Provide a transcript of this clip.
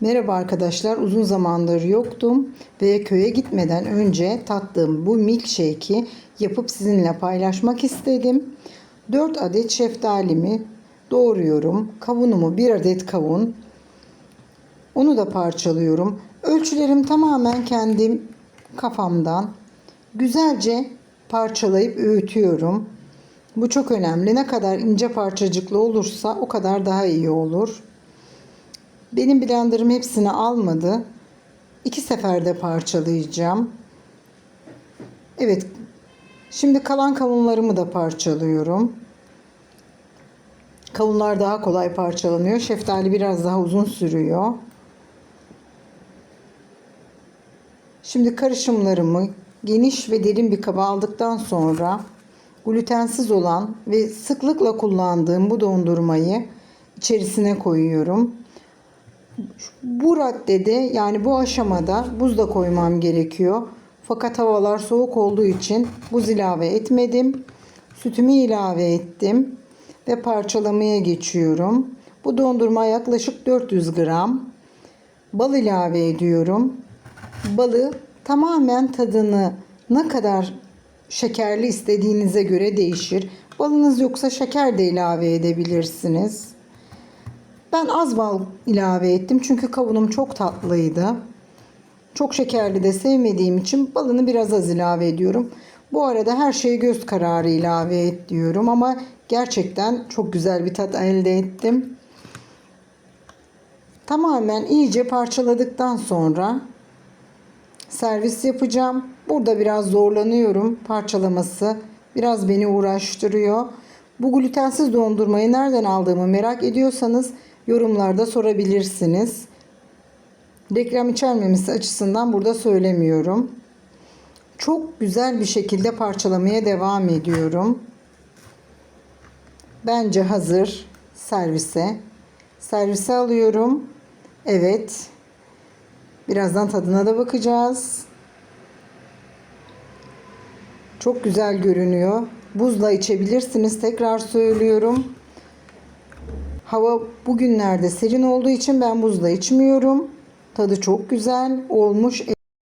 Merhaba arkadaşlar. Uzun zamandır yoktum ve köye gitmeden önce tattığım bu milkshake'i yapıp sizinle paylaşmak istedim. 4 adet şeftalimi doğruyorum. Kavunumu 1 adet kavun. Onu da parçalıyorum. Ölçülerim tamamen kendim kafamdan. Güzelce parçalayıp öğütüyorum. Bu çok önemli. Ne kadar ince parçacıklı olursa o kadar daha iyi olur. Benim blenderım hepsini almadı. İki seferde parçalayacağım. Evet. Şimdi kalan kavunlarımı da parçalıyorum. Kavunlar daha kolay parçalanıyor. Şeftali biraz daha uzun sürüyor. Şimdi karışımlarımı geniş ve derin bir kaba aldıktan sonra glutensiz olan ve sıklıkla kullandığım bu dondurmayı içerisine koyuyorum. Bu raddede yani bu aşamada buz da koymam gerekiyor. Fakat havalar soğuk olduğu için buz ilave etmedim. Sütümü ilave ettim ve parçalamaya geçiyorum. Bu dondurma yaklaşık 400 gram. Bal ilave ediyorum. Balı tamamen tadını ne kadar şekerli istediğinize göre değişir. Balınız yoksa şeker de ilave edebilirsiniz. Ben az bal ilave ettim çünkü kavunum çok tatlıydı. Çok şekerli de sevmediğim için balını biraz az ilave ediyorum. Bu arada her şeyi göz kararı ilave et diyorum ama gerçekten çok güzel bir tat elde ettim. Tamamen iyice parçaladıktan sonra servis yapacağım. Burada biraz zorlanıyorum parçalaması. Biraz beni uğraştırıyor. Bu glutensiz dondurmayı nereden aldığımı merak ediyorsanız yorumlarda sorabilirsiniz. Reklam içermemesi açısından burada söylemiyorum. Çok güzel bir şekilde parçalamaya devam ediyorum. Bence hazır servise. Servise alıyorum. Evet. Birazdan tadına da bakacağız. Çok güzel görünüyor. Buzla içebilirsiniz. Tekrar söylüyorum. Hava bugünlerde serin olduğu için ben buzla içmiyorum. Tadı çok güzel olmuş.